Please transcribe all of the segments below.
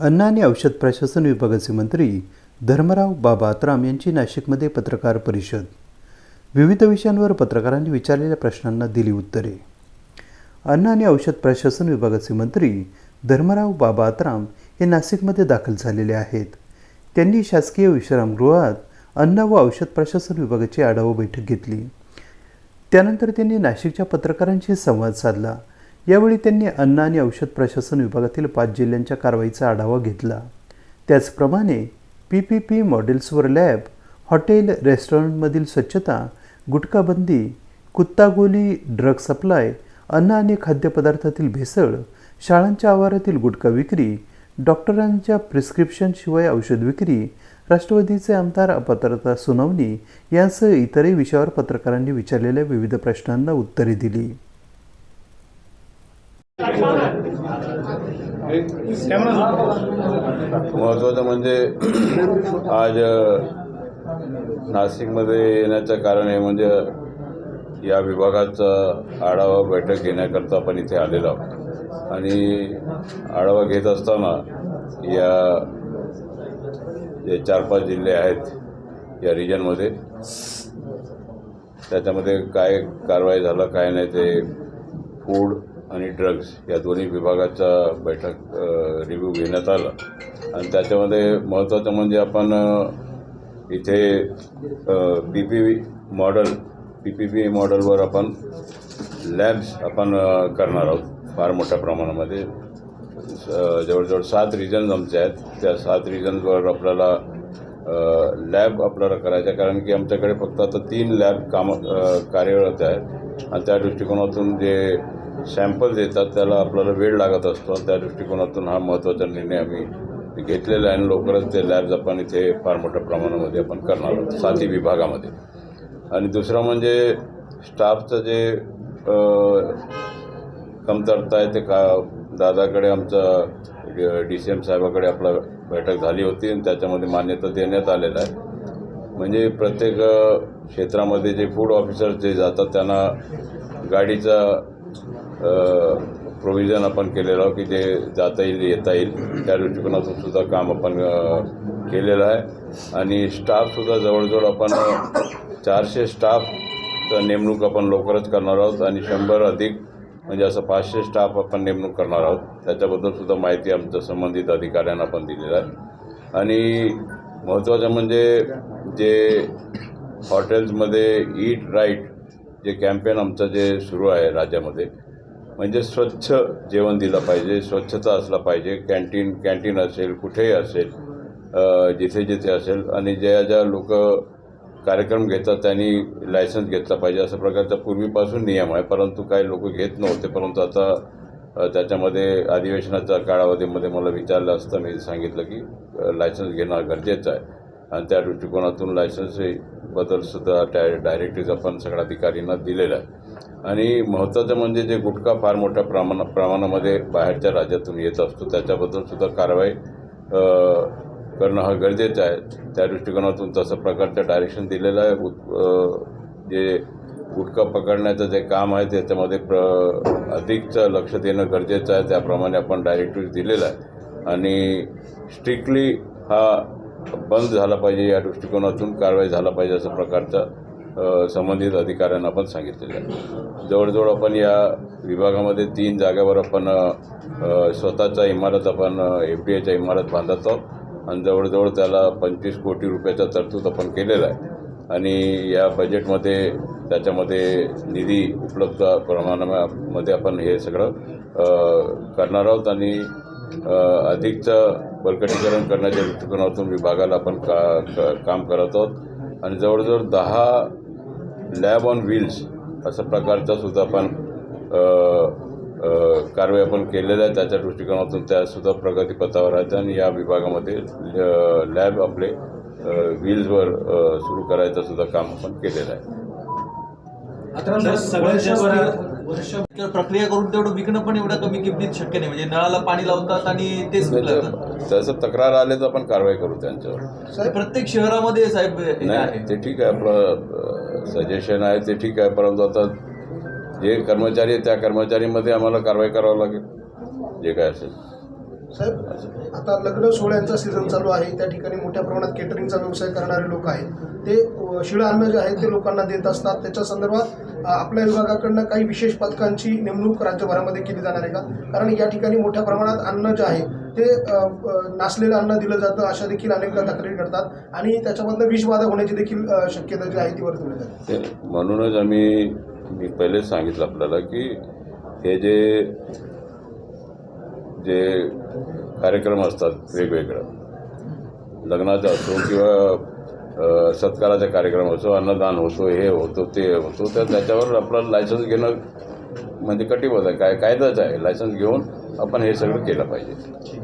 अन्न आणि औषध प्रशासन विभागाचे मंत्री धर्मराव बाबा आत्राम यांची नाशिकमध्ये पत्रकार परिषद. विविध विषयांवर पत्रकारांनी विचारलेल्या प्रश्नांना दिली उत्तरे. अन्न आणि औषध प्रशासन विभागाचे मंत्री धर्मराव बाबा आत्राम हे नाशिकमध्ये दाखल झालेले आहेत. त्यांनी शासकीय विश्रामगृहात अन्न व औषध प्रशासन विभागाची आढावा बैठक घेतली. त्यानंतर त्यांनी नाशिकच्या पत्रकारांशी संवाद साधला. यावेळी त्यांनी अन्न आणि औषध प्रशासन विभागातील पाच जिल्ह्यांच्या कारवाईचा आढावा घेतला. त्याचप्रमाणे पी पी पी मॉडेल्सवर लॅब हॉटेल रेस्टॉरंटमधील स्वच्छता गुटखाबंदी कुत्तागोली ड्रग सप्लाय अन्न आणि खाद्यपदार्थातील भेसळ शाळांच्या आवारातील गुटखा विक्री डॉक्टरांच्या प्रिस्क्रिप्शनशिवाय औषध विक्री राष्ट्रवादीचे आमदार अपात्रता सुनावणी यांसह इतरही विषयावर पत्रकारांनी विचारलेल्या विविध प्रश्नांना उत्तरे दिली. महत्त्वाचं म्हणजे आज नाशिकमध्ये येण्याचं कारण हे म्हणजे या विभागाचा आढावा बैठक घेण्याकरता आपण इथे आलेलो आहोत. आणि आढावा घेत असताना या जे चार पाच जिल्हे आहेत या रिजनमध्ये त्याच्यामध्ये काय कारवाई झालं काय नाही ते फूड आणि ड्रग्ज या दोन्ही विभागाचा बैठक रिव्ह्यू घेण्यात आला. आणि त्याच्यामध्ये महत्त्वाचं म्हणजे आपण इथे P P V model P P P मॉडलवर आपण लॅब्स आपण करणार आहोत. फार मोठ्या प्रमाणामध्ये. स- जवळजवळ सात रिजन्स आमचे आहेत. त्या सात रिजन्सवर आपल्याला लॅब आपल्याला करायचं आहे. कारण की आमच्याकडे फक्त आता तीन लॅब काम कार्यरत आहेत. आणि त्या दृष्टिकोनातून जे सॅम्पल्स येतात त्याला आपल्याला वेळ लागत असतो. त्या दृष्टिकोनातून हा महत्त्वाचा निर्णय आम्ही घेतलेला आहे आणि लवकरच ते लॅब्स आपण इथे फार मोठ्या प्रमाणामध्ये आपण करणार आहोत साथी विभागामध्ये. आणि दुसरं म्हणजे स्टाफचं जे कमतरता आहे ते का दादाकडे आमचं डी सी एम साहेबाकडे आपला बैठक झाली होती आणि त्याच्यामध्ये मान्यता देण्यात आलेलं आहे. म्हणजे प्रत्येक क्षेत्रामध्ये जे फूड ऑफिसर जे जातात त्यांना गाडीचा प्रोव्हिजन आपण केलेलं आहोत की जे जाता येईल येता येईल. त्या दृष्टिकोनातून सुद्धा काम आपण केलेलं आहे. आणि स्टाफसुद्धा जवळजवळ आपण चारशे स्टाफचं नेमणूक आपण लवकरच करणार आहोत. आणि शंभर अधिक म्हणजे असं पाचशे स्टाफ आपण नेमणूक करणार आहोत. त्याच्याबद्दल सुद्धा माहिती आमच्या संबंधित अधिकाऱ्यांना पण दिलेलं आहे. आणि महत्त्वाचं म्हणजे जे हॉटेल्समध्ये ईट राईट जे कॅम्पेन आमचं जे सुरू आहे राज्यामध्ये म्हणजे स्वच्छ जेवण दिलं पाहिजे स्वच्छता असला पाहिजे कॅन्टीन कॅन्टीन असेल कुठेही असेल जिथे जिथे असेल आणि ज्या ज्या लोक कार्यक्रम घेतात त्यांनी लायसन्स घेतला पाहिजे अशा प्रकारचा पूर्वीपासून नियम आहे. परंतु काही लोक घेत नव्हते परंतु आता त्याच्यामध्ये अधिवेशनाच्या काळावधीमध्ये मला विचारलं असतं मी सांगितलं की लायसन्स घेणं गरजेचं आहे. आणि त्या दृष्टिकोनातून लायसन्सबद्दल सुद्धा डाय डायरेक्टिव्ह आपण सगळ्या अधिकाऱ्यांना दिलेलं आहे. आणि महत्त्वाचं म्हणजे जे गुटखा फार मोठ्या प्रमाणा प्रमाणामध्ये बाहेरच्या राज्यातून येत असतो त्याच्याबद्दल सुद्धा कारवाई करणं हा गरजेचं आहे. त्या दृष्टिकोनातून तसं प्रकारचं डायरेक्शन दिलेलं आहे. उत- जे गुटखा पकडण्याचं जे काम आहे त्याच्यामध्ये प्र अधिकचं लक्ष देणं गरजेचं आहे. त्याप्रमाणे आपण डायरेक्टिव्ह दिलेलं आहे. आणि स्ट्रिक्टली हा बंद झाला पाहिजे या दृष्टिकोनातून कारवाई झाला पाहिजे अशा प्रकारचा संबंधित अधिकाऱ्यांना पण सांगितलेलं आहे. जवळजवळ आपण या विभागामध्ये तीन जागेवर आपण स्वतःचा इमारत आपण एफ डी एच्या इमारत बांधत आहोत आणि जवळजवळ त्याला पंचवीस कोटी रुपयाचा तरतूद आपण केलेला आहे. आणि या बजेटमध्ये त्याच्यामध्ये निधी उपलब्ध प्रमाणामध्ये आपण हे सगळं करणार आहोत आणि अधिकचं बळकटीकरण करण्याच्या दृष्टिकोनातून विभागाला आपण का क- काम करत आहोत. आणि जवळजवळ दहा लॅब ऑन व्हील्स अशा प्रकारचा सुद्धा आपण कारवाई आपण केलेल्या आहे. त्याच्या दृष्टिकोनातून त्यासुद्धा प्रगतीपथावर आहेत आणि या विभागामध्ये लॅब आपले व्हील्सवर सुरू करायचं सुद्धा काम आपण केलेलं आहे. वर्ष प्रक्रिया करून तेवढं विकणं पण एवढं कमी किमतीत शक्य नाही. म्हणजे नळाला पाणी लावतात आणि तेच. त्याचं तक्रार आले तर आपण कारवाई करू त्यांच्यावर. प्रत्येक शहरामध्ये साहेब नाही आहे. ते ठीक आहे आपलं सजेशन आहे ते ठीक आहे परंतु आता जे कर्मचारी आहेत त्या कर्मचारीमध्ये आम्हाला कारवाई करावं लागेल. जे काय असेल. साहेब आता लग्न सोहळ्यांचा सीझन चालू आहे. त्या ठिकाणी मोठ्या प्रमाणात केटरिंगचा व्यवसाय करणारे लोक आहेत. ते शिळ शिळं अन्न जे आहे ते लोकांना देत असतात. त्याच्या संदर्भात आपल्या विभागाकडनं काही विशेष पथकांची नेमणूक राज्यभरामध्ये केली जाणार आहे का? कारण या ठिकाणी मोठ्या प्रमाणात अन्न जे आहे ते नासलेलं अन्न दिलं जातं अशा देखील अनेकदा तक्रारी करतात आणि त्याच्यामधनं विषबाधा होण्याची देखील शक्यता जी आहे ती वर्तवली जाते म्हणूनच आम्ही मी पहिलेच सांगितलं आपल्याला की हे जे जे कार्यक्रम असतात वेगवेगळं. लग्नाचा असो किंवा सत्काराचा कार्यक्रम असो अन्नदान होतो हे होतो ते होतो तर त्याच्यावर आपलं लायसन्स घेणं म्हणजे कटिबद्ध आहे काय कायदाच आहे. लायसन्स घेऊन आपण हे सगळं केलं पाहिजे.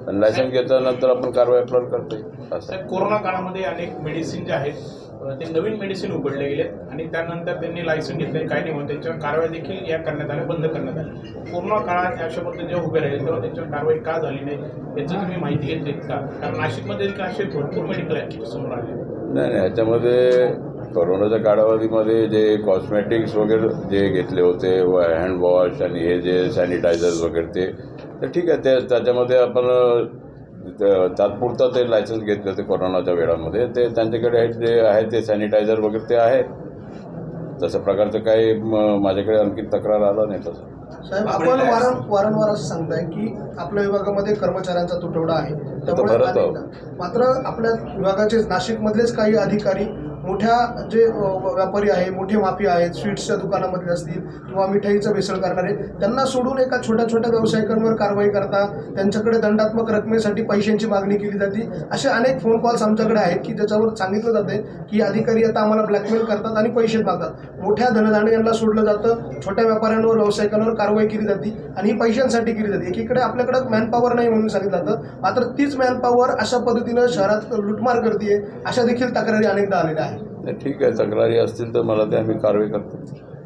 आणि लायसन्स घेतल्यानंतर आपण कारवाई आपल्याला करतो असं कोरोना काळामध्ये अनेक मेडिसिन जे आहेत ते नवीन मेडिसिन उघडले गेले आणि त्यानंतर त्यांनी लायसन घेतले. काही नाही म्हणून त्यांच्यावर कारवाई देखील या करण्यात आल्या बंद करण्यात आली पूर्ण काळात अशा पद्धतीने जेव्हा उभे राहिले तेव्हा त्यांच्यावर कारवाई का झाली नाही याचं तुम्ही माहिती घेतलीत का? कारण नाशिकमध्ये देखील असे भरपूर मेडिकल आहेत समोर आले. नाही नाही याच्यामध्ये कोरोनाच्या कालावधीमध्ये जे कॉस्मॅटिक्स वगैरे जे घेतले होते व हँड वॉश आणि हे जे सॅनिटायझर्स वगैरे ते तर ठीक आहे ते त्याच्यामध्ये आपण तात्पुरतं ते लायसन्स घेतले होते कोरोनाच्या वेळामध्ये. ते त्यांच्याकडे आहे जे आहे ते सॅनिटायझर वगैरे ते आहे तसं प्रकारचं काही म- माझ्याकडे आणखी तक्रार आला नाही तसं. साहेब आपण वारं वारंवार असं सांगताय की आपल्या विभागामध्ये कर्मचाऱ्यांचा तुटवडा आहे. त्यामुळे भरत आहोत. मात्र आपल्या विभागाचे नाशिकमधलेच काही अधिकारी मोठ्या जे व्यापारी आहे मोठे माफी आहेत स्वीट्सच्या दुकानामधले असतील किंवा मिठाईचं भेसळ करणारे त्यांना सोडून एका छोट्या छोट्या व्यावसायिकांवर कारवाई करता त्यांच्याकडे दंडात्मक रकमेसाठी पैशांची मागणी केली जाते असे अनेक फोन कॉल्स आमच्याकडे आहेत की ज्याच्यावर सांगितलं जाते की अधिकारी आता आम्हाला ब्लॅकमेल करतात आणि पैसे मागतात. मोठ्या धनधान्यांना सोडलं जातं छोट्या व्यापाऱ्यांवर व्यावसायिकांवर कारवाई केली जाते आणि ही पैशांसाठी केली जाते. एकीकडे आपल्याकडे मॅनपॉवर नाही म्हणून सांगितलं जातं मात्र तीच मॅनपॉवर अशा पद्धतीनं शहरात लुटमार करते अशा देखील तक्रारी अनेकदा आलेल्या आहेत. नाही ठीक आहे तक्रारी असतील तर मला ते आम्ही कारवाई करतो.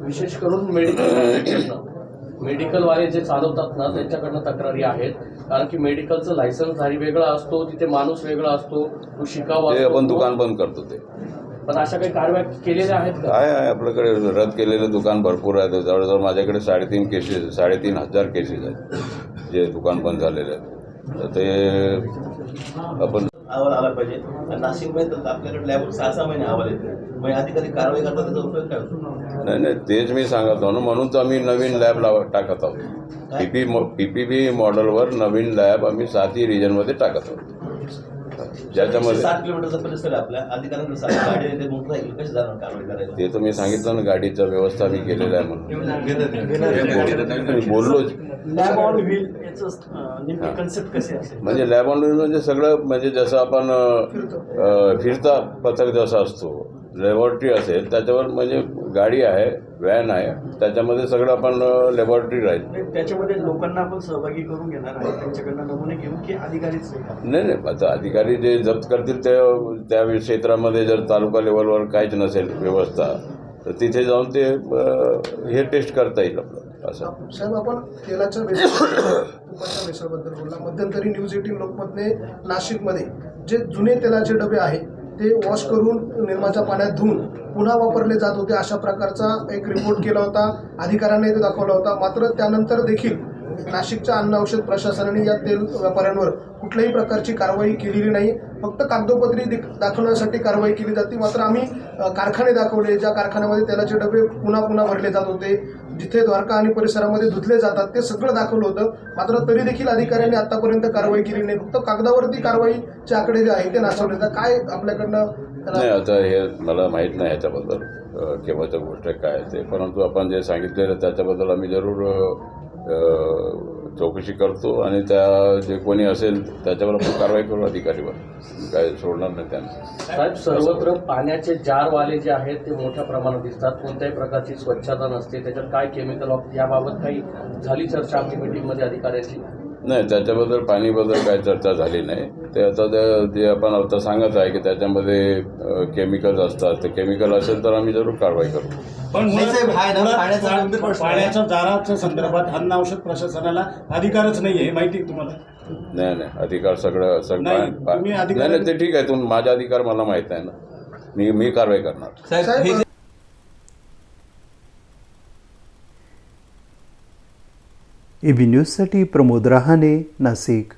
विशेष करून मेडिकल मेडिकलवाले जे चालवतात ना त्यांच्याकडनं तक्रारी आहेत. कारण की मेडिकलचं लायसन्सधारी वेगळा असतो तिथे माणूस वेगळा असतो तो शिकावा. आपण दुकान बंद करतो ते. पण अशा काही कारवाई केलेल्या आहेत का? आहे आहे आपल्याकडे रद्द केलेलं दुकान भरपूर आहे जवळजवळ माझ्याकडे साडेतीन केसेस साडेतीन हजार केसेस आहेत जे दुकान बंद झालेले आहेत. तर ते आपण अहवाल आला पाहिजे. आणि नाशिकमध्ये तर आपल्याकडे लॅब सहा सहा महिने अहवाल येते मग अधिकारी कारवाई करतात त्याचा उपयोग काय होतो? नाही नाही तेच मी सांगत आहो ना म्हणून तर आम्ही नवीन लॅब लाव टाकत आहोत. P P P P B मॉडेलवर नवीन लॅब आम्ही सातही रिजनमध्ये टाकत आहोत. ज्याच्यामध्ये साठ किलोमीटरचा परिसर आहे आपल्या अधिकाऱ्यांना सांगा गाडी येते मोठं राहील कशी जाणार कारवाई करायला? ते तर मी सांगितलं ना गाडीचा व्यवस्था मी केलेला आहे म्हणून. मी बोललोच. लॅब ऑन व्हील म्हणजे लॅब ऑन म्हणजे सगळं म्हणजे जसं आपण फिरता. पथक जसा असतो लॅबॉरेटरी असेल त्याच्यावर म्हणजे गाडी आहे. व्हॅन आहे. त्याच्यामध्ये सगळं आपण लॅबॉरेटरी राहील. त्याच्यामध्ये लोकांना आपण सहभागी करून घेणार आहे त्यांच्याकडनं नमुने घेऊन की अधिकारीच नाही नाही नाही. आता अधिकारी जे जप्त करतील त्या त्या क्षेत्रामध्ये जर तालुका लेवलवर काहीच नसेल व्यवस्था तर तिथे जाऊन ते हे टेस्ट करता येईल आपलं. असं. साहेब आपण तेलाच्या तुपाच्या भेसळबद्दल बोलला. मध्यंतरी न्यूज एटीन लोकमतने नाशिकमध्ये जे जुने तेलाचे डबे आहेत ते वॉश करून निर्माच्या पाण्यात धुवून पुन्हा वापरले जात होते. अशा प्रकारचा एक रिपोर्ट केला होता. अधिकाऱ्यांनी ते दाखवला होता. मात्र त्यानंतर देखील नाशिकच्या अन्न औषध प्रशासनाने या तेल व्यापाऱ्यांवर कुठल्याही प्रकारची कारवाई केलेली नाही. फक्त कागदोपत्री दाखवण्यासाठी कारवाई केली जाते. मात्र आम्ही कारखाने दाखवले. ज्या कारखान्यामध्ये तेलाचे डबे पुन्हा पुन्हा भरले जात होते. जिथे द्वारका आणि परिसरामध्ये धुतले जातात ते सगळं दाखवलं होतं. मात्र तरी देखील अधिकाऱ्यांनी आतापर्यंत कारवाई केली नाही. फक्त कागदावरती कारवाईचे आकडे जे आहेत ते नाचवले तर काय आपल्याकडनं नाही आता हे मला माहीत नाही याच्याबद्दल केव्हाच्या गोष्ट आहे काय ते. परंतु आपण जे सांगितलेलं त्याच्याबद्दल आम्ही जरूर चौकशी करतो आणि त्या जे कोणी असेल त्याच्यावर आपण कारवाई करू अधिकारीवर. काय सोडणार नाही त्यांना. साहेब सर्वत्र पाण्याचे जारवाले जे आहेत ते मोठ्या प्रमाणात दिसतात. कोणत्याही प्रकारची स्वच्छता नसते. त्याच्यात काय केमिकल वापर याबाबत काही झाली चर्चा आमची मीटिंगमध्ये अधिकाऱ्यांची? नाही त्याच्याबद्दल पाणीबद्दल काही चर्चा झाली नाही. ते आता ते- जे आपण आता सांगत आहे की त्याच्यामध्ये केमिकल्स असतात. ते केमिकल असेल तर आम्ही जरूर कारवाई करू. पण. पाण्याच्या जाराच्या संदर्भात अन्न औषध प्रशासनाला अधिकारच नाही आहे माहिती तुम्हाला? नाही नाही अधिकार सगळं सगळं नाही, नाही ते ठीक आहे तुम माझा अधिकार मला माहीत आहे ना. मी मी कारवाई करणार. एबी न्यूजसाठी प्रमोद रहाणे नाशिक.